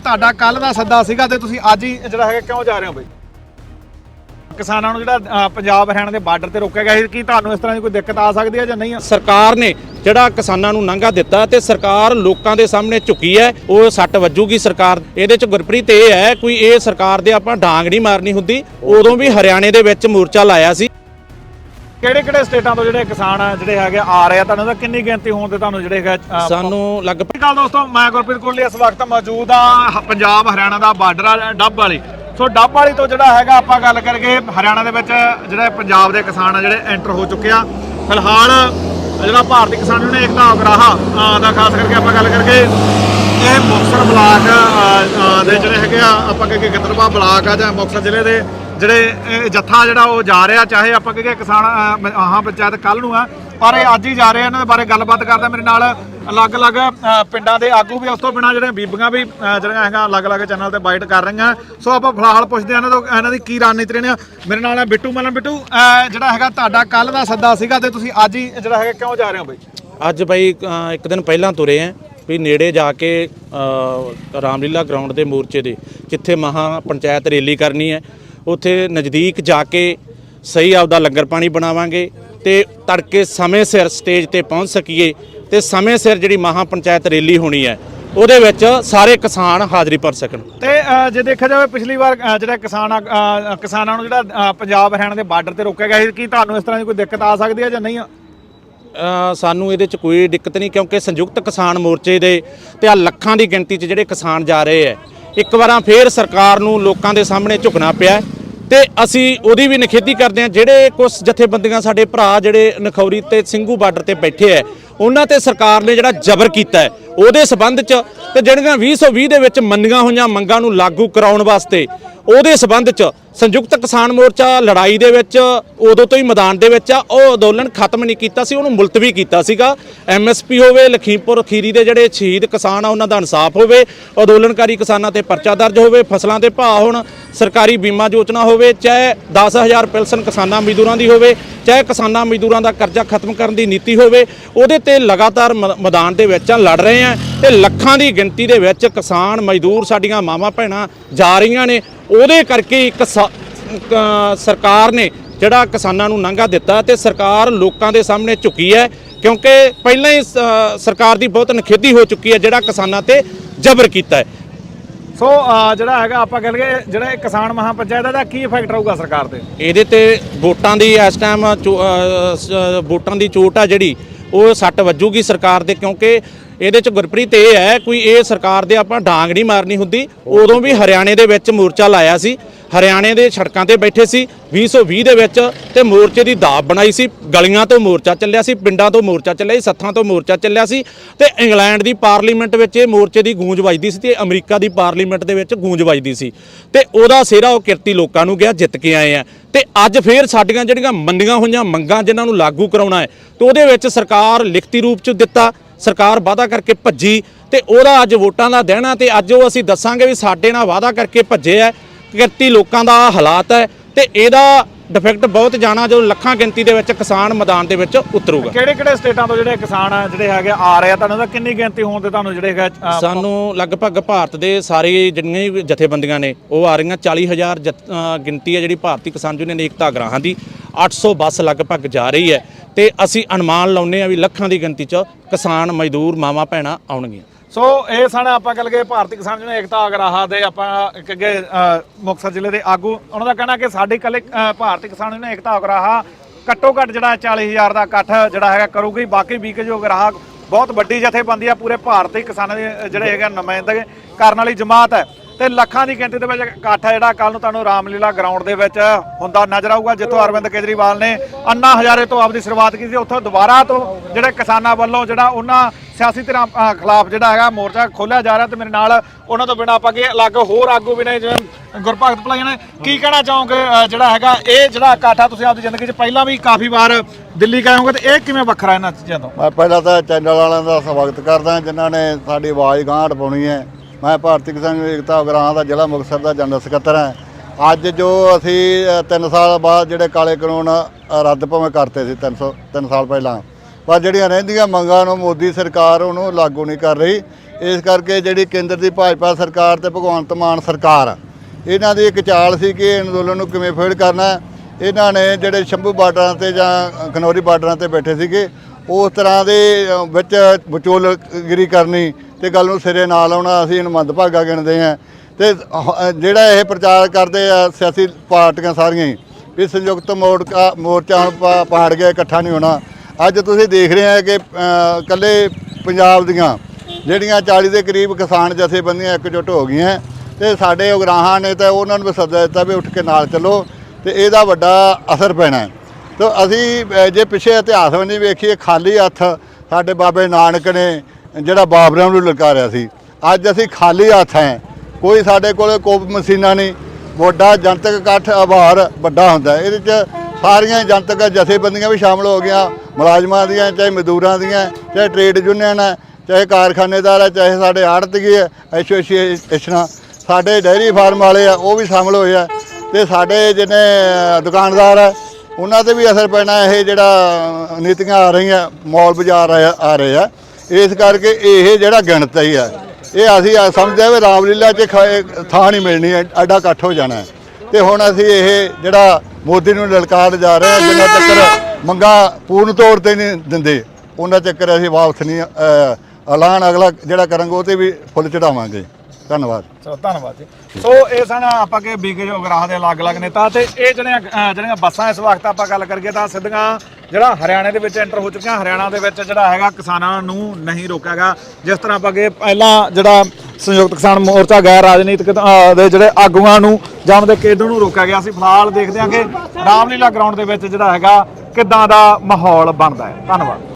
ਤੁਹਾਡਾ ਕੱਲ ਦਾ ਸੱਦਾ ਸੀਗਾ ਤੇ ਤੁਸੀਂ ਅੱਜ ਹੀ ਜਿਹੜਾ ਹੈਗਾ ਕਿਉਂ ਜਾ ਰਹੇ ਹੋ ਬਈ? ਕਿਸਾਨਾਂ ਨੂੰ ਜਿਹੜਾ ਪੰਜਾਬ ਹਰਿਆਣਾ ਦੇ ਬਾਰਡਰ ਤੇ ਰੋਕਿਆ ਗਿਆ ਸੀ ਕੀ ਤੁਹਾਨੂੰ ਇਸ ਤਰ੍ਹਾਂ ਦੀ ਕੋਈ ਦਿੱਕਤ ਆ ਸਕਦੀ ਹੈ ਜਾਂ ਨਹੀਂ ਸਰਕਾਰ ਨੇ ਜਿਹੜਾ ਕਿਸਾਨਾਂ ਨੂੰ ਨਾਂਗਾ ਦਿੱਤਾ ਤੇ ਸਰਕਾਰ ਲੋਕਾਂ ਦੇ ਸਾਹਮਣੇ ਝੁਕੀ ਹੈ, ਉਹ ਸੱਟ ਵੱਜੂਗੀ ਸਰਕਾਰ, ਇਹਦੇ ਚ ਗੁਰਪ੍ਰੀਤ ਇਹ ਹੈ, ਕੋਈ ਇਹ ਸਰਕਾਰ ਦੇ ਆਪਾਂ ਡਾਂਗ ਨਹੀਂ ਮਾਰਨੀ ਹੁੰਦੀ, ਉਦੋਂ ਵੀ ਹਰਿਆਣੇ ਦੇ ਵਿੱਚ ਮੋਰਚਾ ਲਾਇਆ ਸੀ। ਕਿਹੜੇ ਕਿਹੜੇ ਸਟੇਟਾਂ ਤੋਂ ਜਿਹੜੇ ਕਿਸਾਨ ਆ ਜਿਹੜੇ ਹੈਗੇ ਆ ਰਹੇ ਆ? ਤੁਹਾਨੂੰ ਤਾਂ ਕਿੰਨੀ ਗਿਣਤੀ ਹੋਣ ਤੇ ਤੁਹਾਨੂੰ ਜਿਹੜੇ ਹੈਗਾ ਸਾਨੂੰ ਲਗਭਗ ਅਕਾਲ ਦੋਸਤੋ ਮੈਂ ਗੁਰਪ੍ਰੀਤ ਕੋਹਲੀ ਇਸ ਵਕਤ ਮੌਜੂਦ ਆ ਪੰਜਾਬ ਹਰਿਆਣਾ ਦਾ ਬਾਰਡਰ ਆ ਡੱਬ ਵਾਲੀ। ਸੋ ਡੱਬ ਵਾਲੀ ਤੋਂ ਜਿਹੜਾ ਹੈਗਾ ਆਪਾਂ ਗੱਲ ਕਰਕੇ ਹਰਿਆਣਾ ਦੇ ਵਿੱਚ ਜਿਹੜੇ ਪੰਜਾਬ ਦੇ ਕਿਸਾਨ ਆ ਜਿਹੜੇ ਐਂਟਰ ਹੋ ਚੁੱਕੇ ਆ। ਫਿਲਹਾਲ ਜਿਹੜਾ ਭਾਰਤੀ ਕਿਸਾਨ ਯੂਨੀਅਨ ਏਕਤਾ ਉਗਰਾਹਾ ਦਾ ਖਾਸ ਕਰਕੇ ਆਪਾਂ ਗੱਲ ਕਰਕੇ ਇਹ ਮੁਕਤਸਰ ਬਲਾਕ ਦੇ ਜਿਹੜੇ ਹੈਗੇ ਆ ਆਪਾਂ ਕਹੀਏ ਗਿੱਦੜਵਾ ਬਲਾਕ ਆ ਜਾਂ ਮੁਕਤਸਰ ਜ਼ਿਲ੍ਹੇ ਦੇ ਜਿਹੜੇ ਜੱਥਾ ਜਿਹੜਾ ਉਹ ਜਾ ਰਿਹਾ ਚਾਹੇ ਆਪਾਂ ਕਹੀਏ ਕਿਸਾਨ ਅ, ਪੰਚਾਇਤ ਕੱਲ ਨੂੰ ਆ ਪਰ ਇਹ ਅੱਜ ਹੀ ਜਾ ਰਹੇ ਇਹਨਾਂ ਦੇ ਬਾਰੇ ਗੱਲਬਾਤ ਕਰਦਾ ਮੇਰੇ ਨਾਲ ਅਲੱਗ-ਅਲੱਗ ਪਿੰਡਾਂ ਦੇ ਆਗੂ ਵੀ ਉਸ ਤੋਂ ਬਿਨਾਂ ਜਿਹੜੀਆਂ ਬੀਬੀਆਂ ਵੀ ਜਿਹੜੀਆਂ ਹੈਗਾ ਅਲੱਗ-ਅਲੱਗ ਚੈਨਲ ਤੇ ਬਾਈਟ ਕਰ ਰਹੀਆਂ। ਸੋ ਆਪਾਂ ਫਿਲਹਾਲ ਪੁੱਛਦੇ ਆ ਇਹਨਾਂ ਤੋਂ ਇਹਨਾਂ ਦੀ ਕੀ ਰਣਨੀਤੀ ਨੇ ਮੇਰੇ ਨਾਲ ਹੈ ਬਿੱਟੂ ਮਲਨ ਬਿੱਟੂ ਜਿਹੜਾ ਹੈਗਾ ਤੁਹਾਡਾ ਕੱਲ ਦਾ ਸੱਦਾ ਸੀਗਾ ਤੇ ਤੁਸੀਂ ਅੱਜ ਹੀ ਜਿਹੜਾ ਹੈਗਾ ਕਿਉਂ ਜਾ ਰਹੇ ਹੋ ਬਾਈ? ਅੱਜ ਬਾਈ ਇੱਕ ਦਿਨ ਪਹਿਲਾਂ ਤੁਰੇ ਆ ਵੀ ਨੇੜੇ ਜਾ ਕੇ ਰਾਮਲੀਲਾ ਗਰਾਊਂਡ ਦੇ ਮੋਰਚੇ ਦੇ ਜਿੱਥੇ ਮਹਾ ਪੰਚਾਇਤ ਰੈਲੀ ਕਰਨੀ ਹੈ। ਉੱਥੇ ਨਜ਼ਦੀਕ ਜਾ ਕੇ ਸਹੀ ਆਪਦਾ ਲੰਗਰ ਪਾਣੀ ਬਣਾਵਾਂਗੇ ਤੇ ਤੜਕੇ ਸਮੇਂ ਸਿਰ ਸਟੇਜ ਤੇ ਪਹੁੰਚ ਸਕੀਏ ਤੇ ਸਮੇਂ ਸਿਰ ਜਿਹੜੀ ਮਹਾ ਪੰਚਾਇਤ ਰੈਲੀ ਹੋਣੀ ਹੈ ਉਹਦੇ ਵਿੱਚ ਸਾਰੇ ਕਿਸਾਨ ਹਾਜ਼ਰੀ ਭਰ ਸਕਣ। ਤੇ ਅ, ਜੇ ਦੇਖਿਆ ਜਾਵੇ ਪਿਛਲੀ ਵਾਰ ਅ, ਜਿਹੜਾ ਕਿਸਾਨ ਆ- ਅ, ਕਿਸਾਨਾਂ ਨੂੰ ਜਿਹੜਾ ਅ, ਪੰਜਾਬ ਹਰਿਆਣਾ ਦੇ ਬਾਰਡਰ ਤੇ ਰੋਕਿਆ ਗਿਆ ਸੀ ਕੀ ਤੁਹਾਨੂੰ ਇਸ ਤਰ੍ਹਾਂ ਦੀ ਕੋਈ ਦਿੱਕਤ ਆ ਸਕਦੀ ਹੈ ਜਾਂ ਨਹੀਂ? ਅ, ਸਾਨੂੰ ਇਹਦੇ ਚ ਕੋਈ ਦਿੱਕਤ ਨਹੀਂ ਕਿਉਂਕਿ ਸੰਯੁਕਤ ਕਿਸਾਨ ਮੋਰਚੇ ਦੇ ਤੇ ਆ ਲੱਖਾਂ ਦੀ ਗਿਣਤੀ ਚ ਜਿਹੜੇ ਕਿਸਾਨ ਜਾ ਰਹੇ ਐ ਇੱਕ ਵਾਰਾਂ ਫੇਰ ਸਰਕਾਰ ਨੂੰ ਲੋਕਾਂ ਦੇ ਸਾਹਮਣੇ ਝੁਕਣਾ ਪਿਆ ਹੈ ਤੇ ਅਸੀਂ ਉਹਦੀ ਵੀ ਨਿਖੇਧੀ ਕਰਦੇ ਹਾਂ, ਜਿਹੜੇ ਕੁਝ ਜਥੇਬੰਦੀਆਂ ਸਾਡੇ ਭਰਾ ਜਿਹੜੇ ਨਖੌਰੀ ਤੇ ਸਿੰਘੂ ਬਾਰਡਰ ਤੇ ਬੈਠੇ ਐ ਉਹਨਾਂ ਤੇ ਸਰਕਾਰ ਨੇ ਜਿਹੜਾ ਜ਼ਬਰ ਕੀਤਾ ਹੈ, ਉਹਦੇ ਸਬੰਧ ਚ ਤੇ ਜਿਹੜੀਆਂ 2020 ਦੇ ਵਿੱਚ ਮੰਨੀਆਂ ਹੋਈਆਂ ਮੰਗਾਂ ਨੂੰ ਲਾਗੂ ਕਰਾਉਣ ਵਾਸਤੇ, ਉਹਦੇ ਸਬੰਧ ਚ ਸੰਯੁਕਤ ਕਿਸਾਨ ਮੋਰਚਾ ਲੜਾਈ ਦੇ ਵਿੱਚ, ਉਦੋਂ ਤੋਂ ਹੀ ਮੈਦਾਨ ਦੇ ਵਿੱਚ ਆ। ਉਹ ਅੰਦੋਲਨ ਖਤਮ ਨਹੀਂ ਕੀਤਾ ਸੀ, ਉਹਨੂੰ ਮੁਲਤਵੀ ਕੀਤਾ ਸੀਗਾ। ਐਮਐਸਪੀ ਹੋਵੇ, ਲਖੀਮਪੁਰ ਖੀਰੀ ਦੇ ਜਿਹੜੇ ਸ਼ਹੀਦ ਕਿਸਾਨ ਆ, ਉਹਨਾਂ ਦਾ ਇਨਸਾਫ ਹੋਵੇ। ਅੰਦੋਲਨਕਾਰੀ ਕਿਸਾਨਾਂ ਤੇ ਪਰਚਾ ਦਰਜ ਹੋਵੇ, ਫਸਲਾਂ ਦੇ ਭਾਅ ਹੋਣ, ਸਰਕਾਰੀ ਬੀਮਾ ਯੋਜਨਾ ਹੋਵੇ, ਚਾਹੇ 10000 ਪਿਲਸਨ ਕਿਸਾਨਾਂ ਮਜ਼ਦੂਰਾਂ ਦੀ ਹੋਵੇ, ਚਾਹੇ ਕਿਸਾਨਾਂ ਮਜ਼ਦੂਰਾਂ ਦਾ ਕਰਜ਼ਾ ਖਤਮ ਕਰਨ ਦੀ ਨੀਤੀ ਹੋਵੇ, ਉਹਦੇ ਤੇ ਲਗਾਤਾਰ ਮ- ਮੈਦਾਨ ਦੇ ਵਿੱਚ ਆ, ਲੜ ਰਹੇ ਆ। ਤੇ ਲੱਖਾਂ ਦੀ ਗਿਣਤੀ ਦੇ ਵਿੱਚ ਕਿਸਾਨ, ਮਜ਼ਦੂਰ ਸਾਡੀਆਂ ਮਾਵਾਂ ਭੈਣਾਂ ਜਾ ਰਹੀਆਂ ਨੇ। ਉਹਦੇ ਕਰਕੇ ਇੱਕ ਸਰਕਾਰ ਨੇ ਜਿਹੜਾ ਕਿਸਾਨਾਂ ਨੂੰ ਨਾਂਗਾ ਦਿੱਤਾ ਤੇ ਸਰਕਾਰ ਲੋਕਾਂ ਦੇ ਸਾਹਮਣੇ ਝੁਕੀ ਹੈ ਕਿਉਂਕਿ ਪਹਿਲਾਂ ਹੀ ਸਰਕਾਰ ਦੀ ਬਹੁਤ ਨਖੇਧੀ ਹੋ ਚੁੱਕੀ ਹੈ ਜਿਹੜਾ ਕਿਸਾਨਾਂ ਤੇ ਜ਼ਬਰ ਕੀਤਾ ਹੈ। ਸੋ ਜਿਹੜਾ ਹੈਗਾ ਆਪਾਂ ਗੱਲ ਕਰੀਏ ਜਿਹੜਾ ਇਹ ਕਿਸਾਨ ਮਹਾ ਪੰਚਾਇਤ ਦਾ ਕੀ ਇਫੈਕਟ ਰਹੂਗਾ ਸਰਕਾਰ ਤੇ? ਇਹਦੇ ਤੇ ਵੋਟਾਂ ਦੀ ਇਸ ਟਾਈਮ ਵੋਟਾਂ ਦੀ ਚੋਟ ਆ ਜਿਹੜੀ ਉਹ ਸੱਟ ਵੱਜੂਗੀ ਸਰਕਾਰ ਦੇ ਕਿਉਂਕਿ ਇਹਦੇ ਚ ਗੁਰਪ੍ਰੀਤ ਇਹ ਹੈ ਕੋਈ ਇਹ ਸਰਕਾਰ ਦੇ ਆਪਾਂ ਡਾਂਗ ਨਹੀਂ ਮਾਰਨੀ ਹੁੰਦੀ। ਉਦੋਂ ਵੀ ਹਰਿਆਣੇ ਦੇ ਵਿੱਚ ਮੋਰਚਾ ਲਾਇਆ ਸੀ। ਹਰਿਆਣੇ ਦੇ ਸੜਕਾਂ ਤੇ ਬੈਠੇ ਸੀ। 2020 ਦੇ ਵਿੱਚ ਤੇ ਮੋਰਚੇ ਦੀ ਦਾਬ ਬਣਾਈ ਸੀ। ਗਲੀਆਂ ਤੋਂ ਮੋਰਚਾ ਚੱਲਿਆ ਸੀ, ਪਿੰਡਾਂ ਤੋਂ ਮੋਰਚਾ ਚੱਲਿਆ ਸੀ, ਸੱਥਾਂ ਤੋਂ ਮੋਰਚਾ ਚੱਲਿਆ ਸੀ। ਤੇ ਇੰਗਲੈਂਡ ਦੀ ਪਾਰਲੀਮੈਂਟ ਵਿੱਚ ਇਹ ਮੋਰਚੇ ਦੀ ਗੂੰਜ ਵੱਜਦੀ ਸੀ ਤੇ ਅਮਰੀਕਾ ਦੀ ਪਾਰਲੀਮੈਂਟ ਦੇ ਵਿੱਚ ਗੂੰਜ ਵੱਜਦੀ ਸੀ। ਤੇ ਉਹਦਾ ਸਿਹਰਾ ਉਹ ਕਿਰਤੀ ਲੋਕਾਂ ਨੂੰ ਗਿਆ, ਜਿੱਤ ਕੇ ਆਏ ਆ। ਤੇ ਅੱਜ ਫੇਰ ਸਾਡੀਆਂ ਜਿਹੜੀਆਂ ਮੰਨੀਆਂ ਹੋਈਆਂ, ਮੰਗਾਂ ਜਿਨ੍ਹਾਂ ਨੂੰ ਲਾਗੂ ਕਰਾਉਣਾ ਹੈ, ਤੇ ਉਹਦੇ ਵਿੱਚ ਸਰਕਾਰ ਲਿਖਤੀ ਰੂਪ ਚ ਦਿੱਤਾ। ਸਰਕਾਰ ਵਾਅਦਾ ਕਰਕੇ ਭੱਜੀ ਤੇ ਉਹਦਾ ਅੱਜ ਵੋਟਾਂ ਦਾ ਦਿਨ ਆ ਤੇ ਅੱਜ ਉਹ ਅਸੀਂ ਦੱਸਾਂਗੇ ਵੀ ਸਾਡੇ ਨਾਲ ਵਾਅਦਾ ਕਰਕੇ ਭੱਜੇ ਆ। ਕਿਰਤੀ ਲੋਕਾਂ ਦਾ ਹਾਲਾਤ ਹੈ ਤੇ ਇਹਦਾ ਡਿਫੈਕਟ ਬਹੁਤ ਜਾਣਾ ਜਦੋਂ ਲੱਖਾਂ ਗਿਣਤੀ ਦੇ ਵਿੱਚ ਕਿਸਾਨ ਮੈਦਾਨ ਦੇ ਵਿੱਚ ਉਤਰੂਗਾ। ਕਿਹੜੇ ਕਿਹੜੇ ਸਟੇਟਾਂ ਤੋਂ ਜਿਹੜੇ ਕਿਸਾਨ ਆ ਜਿਹੜੇ ਹੈਗੇ ਆ ਰਹੇ ਆ ਤੁਹਾਨੂੰ ਤਾਂ ਕਿੰਨੀ ਗਿਣਤੀ ਹੋਣ ਤੇ ਤੁਹਾਨੂੰ ਜਿਹੜੇ ਹੈਗਾ ਸਾਨੂੰ ਲਗਭਗ ਭਾਰਤ ਦੇ ਸਾਰੇ ਜਿੰਨੀਆਂ ਵੀ ਜਥੇਬੰਦੀਆਂ ਨੇ ਉਹ ਆ ਰਹੀਆਂ 40000 ਜਥ- ਅ, ਗਿਣਤੀ ਹੈ ਜਿਹੜੀ ਭਾਰਤੀ ਕਿਸਾਨ ਯੂਨੀਅਨ ਏਕਤਾ ਗ੍ਰਾਹਾਂ ਦੀ। 800 ਬੱਸ ਲਗਭਗ ਜਾ ਰਹੀ ਹੈ। ਤੇ ਅਸੀਂ ਅਨੁਮਾਨ ਲਾਉਂਦੇ ਆ ਵੀ ਲੱਖਾਂ ਦੀ ਗਿਣਤੀ 'ਚ ਕਿਸਾਨ, ਮਜ਼ਦੂਰ, ਮਾਵਾਂ, ਭੈਣਾਂ ਆਉਣਗੀਆਂ। ਸੋ ਇਹ ਸਨ ਆਪਾਂ ਗੱਲ ਕਰੀਏ ਭਾਰਤੀ ਕਿਸਾਨ ਯੂਨੀਅਨ ਏਕਤਾ ਅਗਰਾਹਾ ਦੇ, ਆਪਾਂ ਇੱਕ ਅੱਗੇ ਮੁਕਤਸਰ ਜ਼ਿਲ੍ਹੇ ਦੇ ਆਗੂ, ਉਹਨਾਂ ਦਾ ਕਹਿਣਾ ਕਿ ਸਾਡੀ ਕੱਲੇ ਭਾਰਤੀ ਕਿਸਾਨ ਯੂਨੀਅਨ ਏਕਤਾ ਅਗਰਾਹਾ ਘੱਟੋ ਘੱਟ ਜਿਹੜਾ 40000 ਦਾ ਇਕੱਠ ਜਿਹੜਾ ਹੈਗਾ ਕਰੂਗੀ, ਬਾਕੀ ਵੀਕੇ ਜੋ ਅਗਰਾਹਾ ਬਹੁਤ ਵੱਡੀ ਜਥੇਬੰਦੀ ਆ, ਪੂਰੇ ਭਾਰਤੀ ਕਿਸਾਨਾਂ ਦੇ ਜਿਹੜੇ ਹੈਗੇ ਨੁਮਾਇੰਦੇ ਕਰਨ ਵਾਲੀ ਜਮਾਤ ਹੈ। ਤੇ ਲੱਖਾਂ ਦੀ ਗਿਣਤੀ ਦੇ ਵਿੱਚ ਇਕੱਠ ਹੈ ਜਿਹੜਾ ਕੱਲ ਨੂੰ ਤੁਹਾਨੂੰ ਰਾਮਲੀਲਾ ਗਰਾਊਂਡ ਦੇ ਵਿੱਚ ਹੁੰਦਾ ਨਜ਼ਰ ਆਊਗਾ, ਜਿੱਥੋਂ ਅਰਵਿੰਦ ਕੇਜਰੀਵਾਲ ਨੇ ਅੰਨਾ ਹਜ਼ਾਰੇ ਤੋਂ ਆਪਦੀ ਸ਼ੁਰੂਆਤ ਕੀਤੀ ਉੱਥੋਂ ਦੁਬਾਰਾ ਤੋਂ ਜਿਹੜੇ ਕਿਸਾਨਾਂ ਵੱਲੋਂ ਜਿਹੜਾ ਉਹਨਾਂ ਸਿਆਸੀ ਧਿਰਾਂ ਖਿਲਾਫ ਜਿਹੜਾ ਹੈਗਾ ਮੋਰਚਾ ਖੋਲਿਆ ਜਾ ਰਿਹਾ ਤੇ ਮੇਰੇ ਨਾਲ ਉਹਨਾਂ ਤੋਂ ਬਿਨਾਂ ਆਪਾਂ ਕੀ ਅਲੱਗ ਹੋਰ ਆਗੂ ਵੀ ਨੇ, ਜਿਵੇਂ ਗੁਰਭਗਤ ਭਲਾਈਆਂ ਨੇ। ਕੀ ਕਹਿਣਾ ਚਾਹੋਗੇ ਜਿਹੜਾ ਹੈਗਾ ਇਹ ਜਿਹੜਾ ਇਕੱਠ ਤੁਸੀਂ ਆਪਦੀ ਜ਼ਿੰਦਗੀ 'ਚ ਪਹਿਲਾਂ ਵੀ ਕਾਫੀ ਵਾਰ ਦਿੱਲੀ ਗਏ ਹੋਗੇ ਤੇ ਇਹ ਕਿਵੇਂ ਵੱਖਰਾ ਇਹਨਾਂ ਚੀਜ਼ਾਂ ਤੋਂ? ਮੈਂ ਪਹਿਲਾਂ ਤਾਂ ਚੈਨਲ ਵਾਲਿਆਂ ਦਾ ਸਵਾਗਤ ਕਰਦਾ, ਜਿਨ੍ਹਾਂ ਨੇ ਸਾਡੀ ਆਵਾਜ਼ ਗਾਂਢ ਪਾਉਣੀ ਹੈ। ਮੈਂ ਭਾਰਤੀ ਕਿਸਾਨ ਏਕਤਾ ਉਗਰਾਹਾਂ ਦਾ ਜ਼ਿਲ੍ਹਾ ਮੁਕਤਸਰ ਦਾ ਜਨਰਲ ਸਕੱਤਰ ਹਾਂ। ਅੱਜ ਜੋ ਅਸੀਂ 3 ਸਾਲ ਬਾਅਦ ਜਿਹੜੇ ਕਾਲੇ ਕਾਨੂੰਨ ਰੱਦ ਭਾਵੇਂ ਕਰਤੇ ਸੀ 300 3 ਸਾਲ ਪਹਿਲਾਂ। ਪਰ ਜਿਹੜੀਆਂ ਰਹਿੰਦੀਆਂ ਮੰਗਾਂ ਨੂੰ ਮੋਦੀ ਸਰਕਾਰ ਉਹਨੂੰ ਲਾਗੂ ਨਹੀਂ ਕਰ ਰਹੀ। ਇਸ ਕਰਕੇ ਜਿਹੜੀ ਕੇਂਦਰ ਦੀ ਭਾਜਪਾ ਸਰਕਾਰ ਤੇ ਭਗਵੰਤ ਮਾਨ ਸਰਕਾਰ, ਇਹਨਾਂ ਦੀ ਇੱਕ ਚਾਲ ਸੀ ਕਿ ਅੰਦੋਲਨ ਨੂੰ ਕਿਵੇਂ ਫੇੜ ਕਰਨਾ। ਇਹਨਾਂ ਨੇ ਜਿਹੜੇ ਸ਼ੰਭੂ ਬਾਰਡਰਾਂ ਤੇ ਜਾਂ ਖਨੌਰੀ ਬਾਰਡਰਾਂ ਤੇ ਬੈਠੇ ਸੀਗੇ ਉਸ ਤਰ੍ਹਾਂ ਦੇ ਵਿੱਚ ਵਿਚੋਲਗਿਰੀ ਕਰਨੀ ਤੇ ਗੱਲ ਨੂੰ ਸਿਰੇ ਨਾਲ ਲਾਉਣਾ ਅਸੀਂ ਇਹਨੂੰ ਮੰਦਭਾਗਾ ਗਿਣਦੇ ਹਾਂ। ਤੇ ਹ- ਜਿਹੜਾ ਇਹ ਪ੍ਰਚਾਰ ਕਰਦੇ ਆ ਸਿਆਸੀ ਪਾਰਟੀਆਂ ਸਾਰੀਆਂ ਹੀ ਵੀ ਸੰਯੁਕਤ ਮੋਰਚਾ ਮੋਰਚਾ ਹੁਣ ਪਾ- ਪਹਾੜ ਗਿਆ ਇਕੱਠਾ ਨਹੀਂ ਹੋਣਾ। ਅੱਜ ਤੁਸੀਂ ਦੇਖ ਰਹੇ ਆ ਕਿ ਅ, ਇਕੱਲੇ ਪੰਜਾਬ ਦੀਆਂ ਜਿਹੜੀਆਂ 40 ਦੇ ਕਰੀਬ ਕਿਸਾਨ ਜਥੇਬੰਦੀਆਂ ਇਕਜੁੱਟ ਹੋ ਗਈਆਂ ਤੇ ਸਾਡੇ ਉਗਰਾਹਾਂ ਨੇ ਤਾਂ ਉਹਨਾਂ ਨੂੰ ਵੀ ਸੱਦਾ ਦਿੱਤਾ ਵੀ ਉੱਠ ਕੇ ਨਾਲ ਚੱਲੋ ਤੇ ਇਹਦਾ ਵੱਡਾ ਅਸਰ ਪੈਣਾ ਹੈ। ਤਾਂ ਅਸੀਂ ਜੇ ਪਿੱਛੇ ਇਤਿਹਾਸ ਵੀ ਵੇਖੀਏ, ਖਾਲੀ ਹੱਥ ਸਾਡੇ ਬਾਬੇ ਨਾਨਕ ਨੇ ਜਿਹੜਾ ਬਾਬਰਾਂ ਨੂੰ ਲਲਕਾਰਿਆ ਸੀ। ਅੱਜ ਅਸੀਂ ਖਾਲੀ ਹੱਥ ਹੈ। ਕੋਈ ਸਾਡੇ ਕੋਲ ਕੋਪ ਮਸ਼ੀਨਾਂ ਨਹੀਂ। ਵੱਡਾ ਜਨਤਕ ਇਕੱਠ ਆਭਾਰ ਵੱਡਾ ਹੁੰਦਾ ਇਹਦੇ ਚ ਸਾਰੀਆਂ ਜਨਤਕ ਜਥੇਬੰਦੀਆਂ ਵੀ ਸ਼ਾਮਲ ਹੋ ਗਈਆਂ। ਮੁਲਾਜ਼ਮਾਂ ਦੀਆਂ, ਚਾਹੇ ਮਜ਼ਦੂਰਾਂ ਦੀਆਂ, ਚਾਹੇ ਟ੍ਰੇਡ ਯੂਨੀਅਨ ਹੈ, ਚਾਹੇ ਕਾਰਖਾਨੇਦਾਰ ਹੈ, ਚਾਹੇ ਸਾਡੇ ਆੜਤੀਏ ਹੈ, ਐਸੋਸੀਏਸ਼ਨਾਂ ਸਾਡੇ ਡੈਰੀ ਫਾਰਮ ਵਾਲੇ ਆ, ਉਹ ਵੀ ਸ਼ਾਮਲ ਹੋਏ ਆ। ਤੇ ਸਾਡੇ ਜਿਹਨੇ ਦੁਕਾਨਦਾਰ ਹੈ ਉਹਨਾਂ ਤੇ ਵੀ ਅਸਰ ਪੈਣਾ, ਇਹ ਜਿਹੜਾ ਨੀਤੀਆਂ ਆ ਰਹੀਆਂ ਮੌਲ ਬਾਜ਼ਾਰ ਆ ਆ ਰਹੇ ਆ ਇਸ ਕਰਕੇ ਇਹ ਜਿਹੜਾ ਗਿਣਤ ਹੀ ਆ, ਇਹ ਅਸੀਂ ਸਮਝਦੇ ਆ ਵੀ ਰਾਮਲੀਲਾ 'ਚ ਖ- ਥਾਂ ਨਹੀਂ ਮਿਲਣੀ, ਐ- ਐਡਾ ਇਕੱਠ ਹੋ ਜਾਣਾ ਹੈ। ਤੇ ਹੁਣ ਅਸੀਂ ਇਹ ਜਿਹੜਾ ਮੋਦੀ ਨੂੰ ਲਲਕਾਰ ਜਾ ਰਹੇ ਹਾਂ ਜਿੰਨਾ ਚੱਕਰ ਮੰਗਾ ਪੂਰਨ ਤੌਰ ਤੇ ਨਹੀਂ ਦਿੰਦੇ, ਉਹਨਾਂ ਚੱਕਰ ਅਸੀਂ ਵਾਪਸ ਨਹੀਂ ਐਲਾਨ ਅਗਲਾ ਜਿਹੜਾ ਕਰਾਂਗੇ ਉਹ ਤੇ ਵੀ ਫੁੱਲ ਚੜਾਵਾਂਗੇ ਧੰਨਵਾਦ। ਚਲੋ, ਧੰਨਵਾਦ ਜੀ। ਸੋ, ਇਹ ਸਨ ਆਪਾਂ ਕੇ ਬੀਕੇ ਜੋਗਰਾਹ ਦੇ ਅਲੱਗ-ਅਲੱਗ ਨੇਤਾ ਤੇ ਇਹ ਜਿਹੜੀਆਂ ਜਿਹੜੀਆਂ ਬੱਸਾਂ ਇਸ ਵਕਤ ਆਪਾਂ ਗੱਲ ਕਰੀਏ ਤਾਂ ਸਿੱਧੀਆਂ ਜਿਹੜਾ ਹਰਿਆਣੇ ਦੇ ਵਿੱਚ ਐਂਟਰ ਹੋ ਚੁੱਕੀਆਂ। ਹਰਿਆਣਾ ਦੇ ਵਿੱਚ ਜਿਹੜਾ ਹੈਗਾ ਕਿਸਾਨਾਂ ਨੂੰ ਨਹੀਂ ਰੋਕਿਆਗਾ ਜਿਸ ਤਰ੍ਹਾਂ ਆਪਾਂ ਕਿ ਪਹਿਲਾਂ ਜਿਹੜਾ ਸੰਯੁਕਤ ਕਿਸਾਨ ਮੋਰਚਾ ਗੈਰ ਰਾਜਨੀਤਿਕ ਦੇ ਜਿਹੜੇ ਆਗੂਆਂ ਨੂੰ ਜਾਂ ਦੇ ਕੇਂਦਰ ਨੂੰ ਰੋਕਿਆ ਗਿਆ ਸੀ। ਫਿਲਹਾਲ ਦੇਖਦੇ ਹਾਂ ਕਿ ਰਾਮਲੀਲਾ ਗਰਾਊਂਡ ਦੇ ਵਿੱਚ ਜਿਹੜਾ ਹੈਗਾ ਕਿੱਦਾਂ ਦਾ ਮਾਹੌਲ ਬਣਦਾ ਹੈ। ਧੰਨਵਾਦ।